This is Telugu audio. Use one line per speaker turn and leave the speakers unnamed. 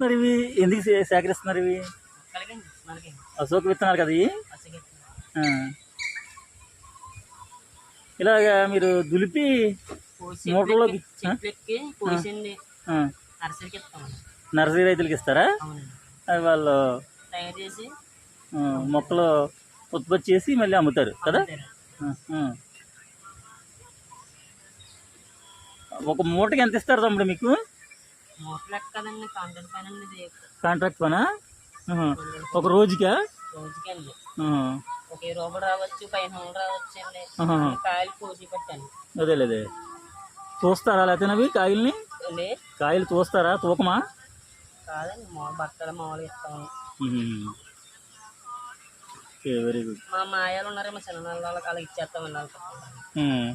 మరి ఇవి? ఎందుకు సేకరిస్తున్నారు ఇవి? అశోక్ విత్తనాలు కదా ఇవి. ఇలాగా మీరు దులిపి
ఇస్తామండి.
నర్సరీ రైతులకు ఇస్తారా? అవి వాళ్ళు మొక్కలు ఉత్పత్తి చేసి మళ్ళీ అమ్ముతారు కదా. ఒక మూటకి ఎంత ఇస్తారు తమ్ముడు మీకు?
కాంట్రాక్ట్ పని.
ఒక రోజుకా?
రోజుకండి
ఆహా.
ఒక రావచ్చు రావచ్చు అండి. కాయలు కోసి పెట్టండి.
అదే చూస్తారా లేకపోతే అవి కాయల్ని? కాయలు చూస్తారా తూకమా?
కాదండి మా బట్టలు మామూలుగా ఇస్తాము.
Very good.
మా మాయాలు ఉన్నారేమో చిన్న వాళ్ళకి అలా ఇచ్చేస్తామండి వాళ్ళకి.
ఉమ్.